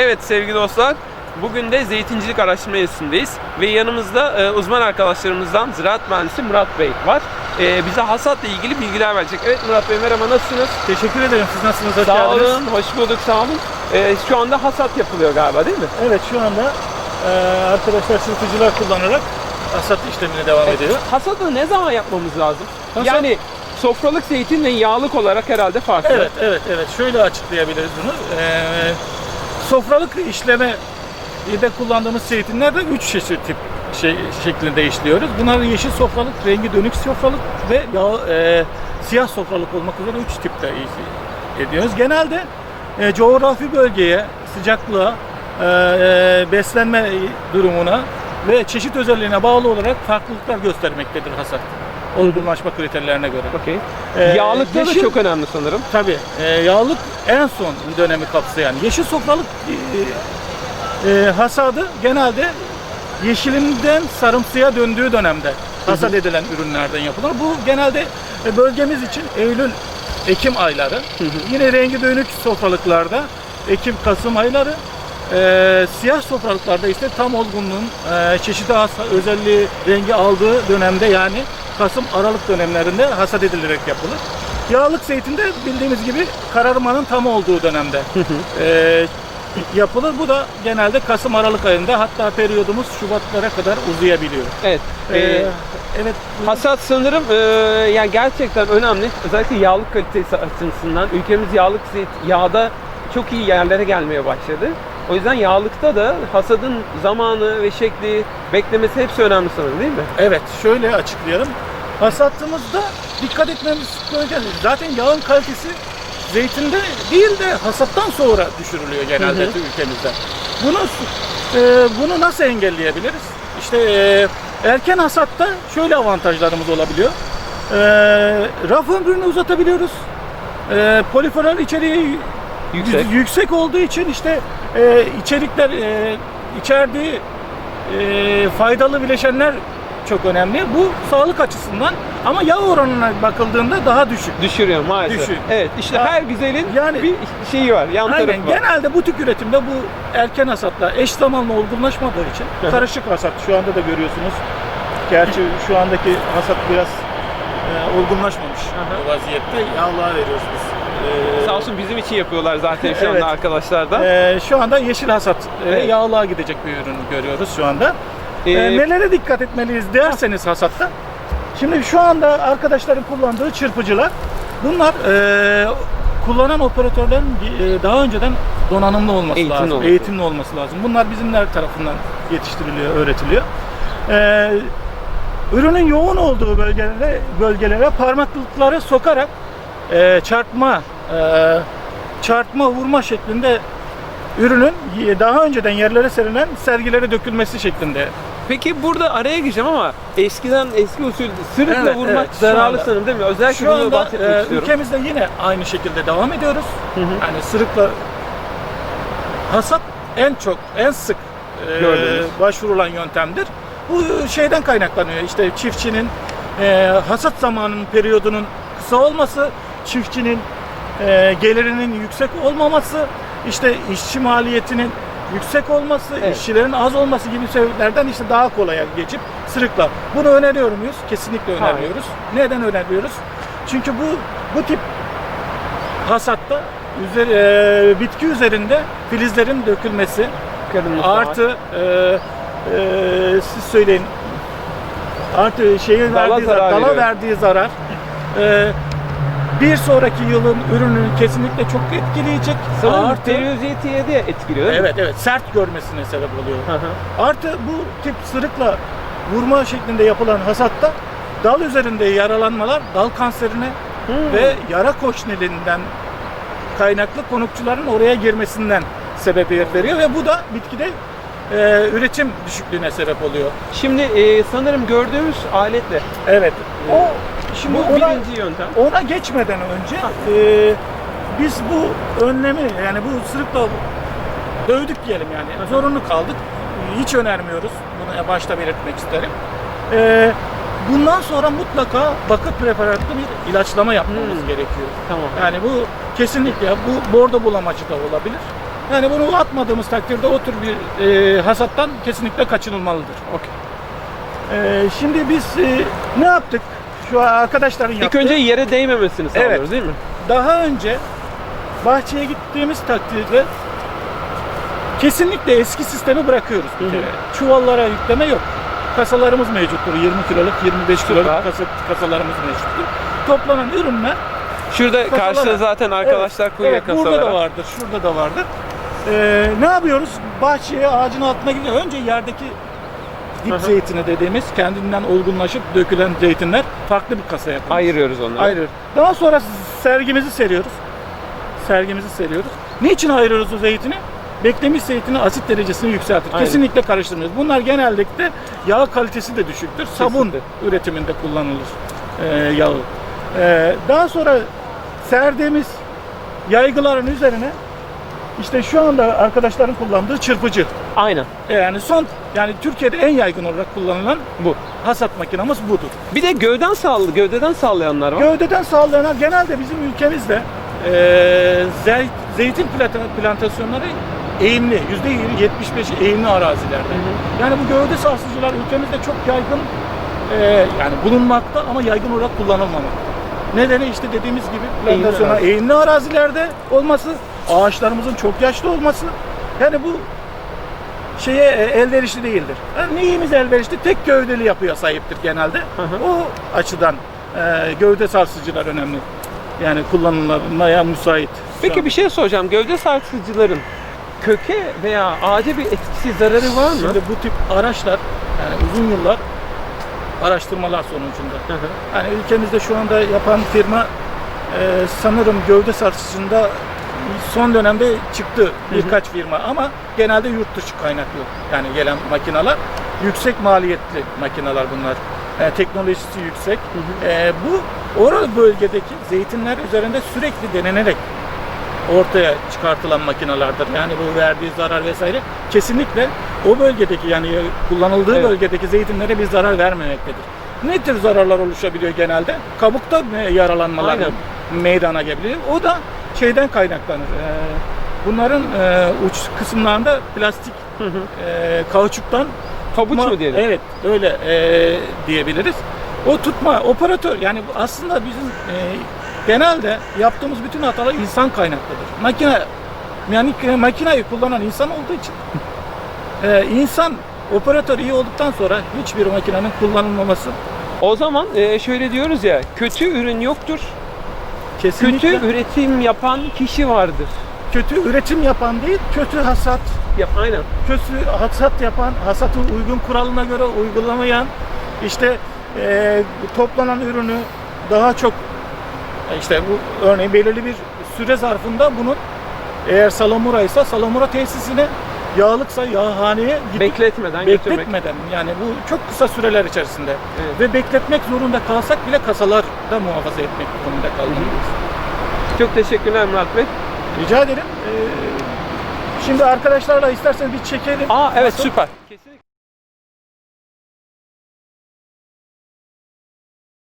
Evet sevgili dostlar, bugün de zeytincilik araştırma enstitüsündeyiz ve yanımızda e, uzman arkadaşlarımızdan ziraat mühendisi Murat Bey var. E, bize hasatla ilgili bilgiler verecek. Evet Murat Bey merhaba nasılsınız? Teşekkür ederim. Siz nasılsınız? Hoş sağ geldiniz. olun, hoş bulduk sağ olun. E, şu anda hasat yapılıyor galiba değil mi? Evet şu anda e, arkadaşlar sırtıcılar kullanarak hasat işlemine devam ediyor. Hasatı ne zaman yapmamız lazım? Hasat- Yani sofralık zeytinle yağlık olarak herhalde farklı. Evet, evet, evet. Şöyle açıklayabiliriz bunu. E, sofralık işleme de kullandığımız zeytinlerde üç çeşit tip şey şeklinde işliyoruz. Bunlar yeşil sofralık, rengi dönük sofralık ve yağ, e, siyah sofralık olmak üzere üç tipte iş- ediyoruz. Genelde e, coğrafi bölgeye, sıcaklığa, e, e, beslenme durumuna ve çeşit özelliğine bağlı olarak farklılıklar göstermektedir hasat. Olgunlaşma kriterlerine göre. Okey. Ee, Yağlıkta da yeşil- çok önemli sanırım. Tabii. E, yağlık en son dönemi kapsayan. Yeşil sofralık e, e, hasadı genelde yeşilinden sarımsıya döndüğü dönemde hasat edilen ürünlerden yapılır. Bu genelde e, bölgemiz için Eylül, Ekim ayları. Yine rengi dönük sofralıklarda Ekim, Kasım ayları. E, siyah sofralıklarda ise tam olgunluğun e, çeşitli hasa, özelliği rengi aldığı dönemde yani Kasım, Aralık dönemlerinde hasat edilerek yapılır. Yağlık zeytinde bildiğimiz gibi kararmanın tam olduğu dönemde e, yapılır. Bu da genelde Kasım Aralık ayında hatta periyodumuz Şubatlara kadar uzayabiliyor. Evet. Ee, Ee, evet. Hasat sanırım e, yani gerçekten önemli. Özellikle yağlık kalitesi açısından ülkemiz yağlık zeyt, yağda çok iyi yerlere gelmeye başladı. O yüzden yağlıkta da hasadın zamanı ve şekli, beklemesi hepsi önemli sanırım değil mi? Evet, şöyle açıklayalım. Hasattığımızda dikkat etmemiz gereken zaten yağın kalitesi zeytinde değil de hasattan sonra düşürülüyor genelde Hı hı. ülkemizde. Bunu e, bunu nasıl engelleyebiliriz? İşte e, erken hasatta şöyle avantajlarımız olabiliyor. E, raf ömrünü uzatabiliyoruz. E, poliferol içeriği Yüksek. yüksek, olduğu için işte e, içerikler e, içerdiği e, faydalı bileşenler çok önemli. Bu sağlık açısından ama yağ oranına bakıldığında daha düşük. Düşürüyor maalesef. Düşüyor. Evet işte her güzelin yani- bir şeyi var, yan Aynen. tarafı var. Genelde bu tip üretimde bu erken hasatla eş zamanlı olgunlaşmadığı için karışık hasat şu anda da görüyorsunuz. Gerçi şu andaki hasat biraz e, olgunlaşmamış hı. bu vaziyette. Yağlığa veriyoruz biz. E, Sağ olsun bizim için yapıyorlar zaten şu Evet. anda arkadaşlar da. e, şu anda yeşil hasat ve Evet. yağlığa gidecek bir ürün görüyoruz şu anda. Ee, Ee, nelere dikkat etmeliyiz derseniz hasatta. Şimdi şu anda arkadaşların kullandığı çırpıcılar bunlar e, kullanan operatörlerin e, daha önceden donanımlı olması Eğitimli lazım. olması. Eğitimli olması lazım. Bunlar bizimler tarafından yetiştiriliyor, öğretiliyor. Ee, ürünün yoğun olduğu bölgelere bölgelere parmaklıkları sokarak e, çarpma e, çarpma vurma şeklinde ürünün daha önceden yerlere serilen sergilere dökülmesi şeklinde Peki burada araya gireceğim ama eskiden eski usul sırıkla Evet, vurmak evet, zararlı sanırım değil mi? Özellikle Şu bunu anda bahsetmek e, istiyorum. ülkemizde yine aynı şekilde devam ediyoruz. Hı hı. Yani sırıkla hasat en çok, en sık e, başvurulan yöntemdir. Bu şeyden kaynaklanıyor. İşte çiftçinin e, hasat zamanının periyodunun kısa olması, çiftçinin e, gelirinin yüksek olmaması, işte işçi maliyetinin yüksek olması, Evet. işçilerin az olması gibi sebeplerden işte daha kolaya geçip sırıkla. Bunu öneriyor muyuz? Kesinlikle Hayır. öneriyoruz. Neden öneriyoruz? Çünkü bu bu tip hasatta üzeri, e, bitki üzerinde filizlerin dökülmesi var. artı e, e, siz söyleyin artı şeyin Dala verdiği zarar dala verdiği zarar e, bir sonraki yılın ürününü kesinlikle çok etkileyecek. sanırım artı periyoziteye de etkiliyor değil mi? evet evet sert görmesine sebep oluyor. Hı hı. Artı bu tip sırıkla vurma şeklinde yapılan hasatta dal üzerinde yaralanmalar dal kanserine Hmm. ve yara koşnelinden kaynaklı konukçuların oraya girmesinden sebebiyet veriyor ve bu da bitkide e, üretim düşüklüğüne sebep oluyor. Şimdi e, sanırım gördüğümüz aletle Evet. O şimdi bu ona, birinci yöntem. ona geçmeden önce e, biz bu önlemi yani bu sırıkla dövdük diyelim yani. Zorunlu kaldık. Hiç önermiyoruz. Bunu başta belirtmek isterim. E, bundan sonra mutlaka bakır preparatlı bir ilaçlama yapmamız Hmm. gerekiyor. Tamam. Yani bu kesinlikle bu bordo bulamacı da olabilir. Yani bunu atmadığımız takdirde o tür bir e, hasattan kesinlikle kaçınılmalıdır. Okey. E, şimdi biz e, ne yaptık? Şu arkadaşların İlk yaptığı. önce yere değmemesini sağlıyoruz değil mi? daha önce bahçeye gittiğimiz takdirde kesinlikle eski sistemi bırakıyoruz bir Hı hı. kere. Çuvallara yükleme yok. Kasalarımız mevcuttur. 20 kiloluk, 25 kiloluk Süper. kasa, kasalarımız mevcuttur. Toplanan ürünler Şurada Kasalara. karşıda zaten arkadaşlar evet, koyuyor evet. Burada da vardır, şurada da vardır. Ee, ne yapıyoruz? Bahçeye ağacın altına gidiyor. Önce yerdeki dip Hı hı. zeytini dediğimiz kendinden olgunlaşıp dökülen zeytinler farklı bir kasaya yapılmış. Ayırıyoruz onları. Ayırıyoruz. Daha sonra sergimizi seriyoruz. Sergimizi seriyoruz. Niçin ayırıyoruz o zeytini? Beklemiş zeytini asit derecesini yükseltir. Aynen. Kesinlikle karıştırmıyoruz. Bunlar genellikle yağ kalitesi de düşüktür. Sabun Kesinlikle. üretiminde kullanılır e, yağı. E, daha sonra serdiğimiz yaygıların üzerine işte şu anda arkadaşların kullandığı çırpıcı. Aynen. E, Yani son yani Türkiye'de en yaygın olarak kullanılan Bu. hasat makinamız budur. Bir de gövden sağlı, gövdeden sağlayanlar var. Gövdeden sağlanan genelde bizim ülkemizde eee zey- zeytin planta- plantasyonları eğimli, %75'i eğimli arazilerde. Yani bu gövde sarsıcılar ülkemizde çok yaygın eee, yani bulunmakta ama yaygın olarak kullanılmamakta. Nedeni işte dediğimiz gibi plantasyona arazi. eğimli arazilerde olması, ağaçlarımızın çok yaşlı olması. Yani bu şeye e, elverişli değildir. Yani neyimiz elverişli? Tek gövdeli yapıya sahiptir genelde. hı. O açıdan e, gövde sarsıcılar önemli. Yani kullanılmaya müsait. Peki bir şey soracağım. Gövde sarsıcıların köke veya ağaca bir etkisi, zararı var mı? Şimdi bu tip araçlar yani uzun yıllar araştırmalar sonucunda. Hı hı. Yani ülkemizde şu anda yapan firma e, sanırım gövde sarsıcında son dönemde çıktı birkaç firma ama genelde yurt dışı kaynaklı yani gelen makineler yüksek maliyetli makineler bunlar. E, teknolojisi yüksek. E, bu orada bölgedeki zeytinler üzerinde sürekli denenerek ortaya çıkartılan makinelerdir. Yani bu verdiği zarar vesaire kesinlikle o bölgedeki yani kullanıldığı Evet. bölgedeki zeytinlere bir zarar vermemektedir. Ne tür zararlar oluşabiliyor genelde? Kabukta e, yaralanmalar Aynen. meydana gelebiliyor. O da şeyden kaynaklanır. E, bunların e, uç kısımlarında plastik Hı hı. e, kauçuktan Pabuç mu diyelim? Evet, öyle e, diyebiliriz. O tutma operatör yani aslında bizim e, genelde yaptığımız bütün hatalar insan kaynaklıdır. Makine yani makineyi kullanan insan olduğu için e, insan operatör iyi olduktan sonra hiçbir makinenin kullanılmaması O zaman e, şöyle diyoruz ya, kötü ürün yoktur, kesinlikle kötü üretim yapan kişi vardır. kötü üretim yapan değil, kötü hasat, Yap, aynen. kötü hasat yapan, hasatı uygun kuralına göre uygulamayan, işte e, toplanan ürünü daha çok işte bu örneğin belirli bir süre zarfında bunun eğer salamura ise salamura tesisine yağlıksa yağhaneye gidip Bekletmeden götürmek. bekletmeden yani bu çok kısa süreler içerisinde Evet. ve bekletmek zorunda kalsak bile kasalarda muhafaza etmek durumunda kalmalıyız. Çok teşekkürler Murat Bey. Rica ederim. Ee, şimdi arkadaşlarla isterseniz bir çekelim. Aa evet Nasıl? süper. Kesinlikle.